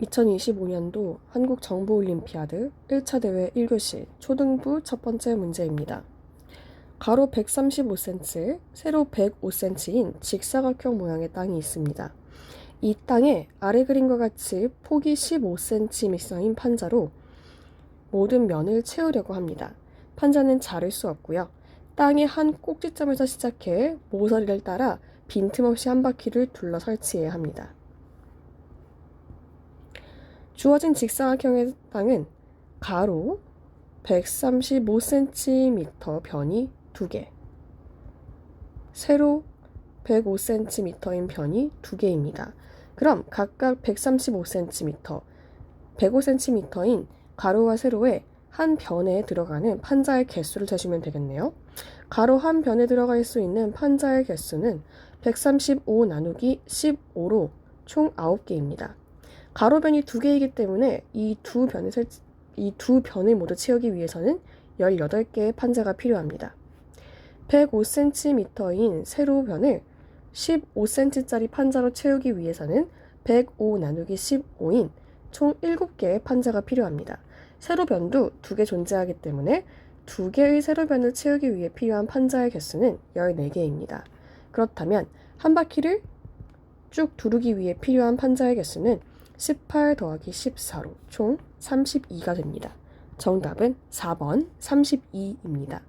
2025년도 한국정보올림피아드 1차 대회 1교시 초등부 첫 번째 문제입니다. 가로 135cm, 세로 105cm인 직사각형 모양의 땅이 있습니다. 이 땅에 아래 그림과 같이 폭이 15cm인 판자로 모든 면을 채우려고 합니다. 판자는 자를 수 없고요. 땅의 한 꼭지점에서 시작해 모서리를 따라 빈틈없이 한 바퀴를 둘러 설치해야 합니다. 주어진 직사각형의 땅은 가로 135cm 변이 2개, 세로 105cm인 변이 2개입니다. 그럼 각각 135cm, 105cm인 가로와 세로에 한 변에 들어가는 판자의 개수를 재주면 되겠네요. 가로 한 변에 들어갈 수 있는 판자의 개수는 135 나누기 15로 총 9개입니다. 가로변이 두 개이기 때문에 이 두 변을 이 두 변을 모두 채우기 위해서는 18개의 판자가 필요합니다. 105cm인 세로 변을 15cm짜리 판자로 채우기 위해서는 105 나누기 15인 총 7개의 판자가 필요합니다. 세로변도 두개 존재하기 때문에 두 개의 세로변을 채우기 위해 필요한 판자의 개수는 14개입니다. 그렇다면 한 바퀴를 쭉 두르기 위해 필요한 판자의 개수는 18 더하기 14로 총 32가 됩니다. 정답은 4번 32입니다.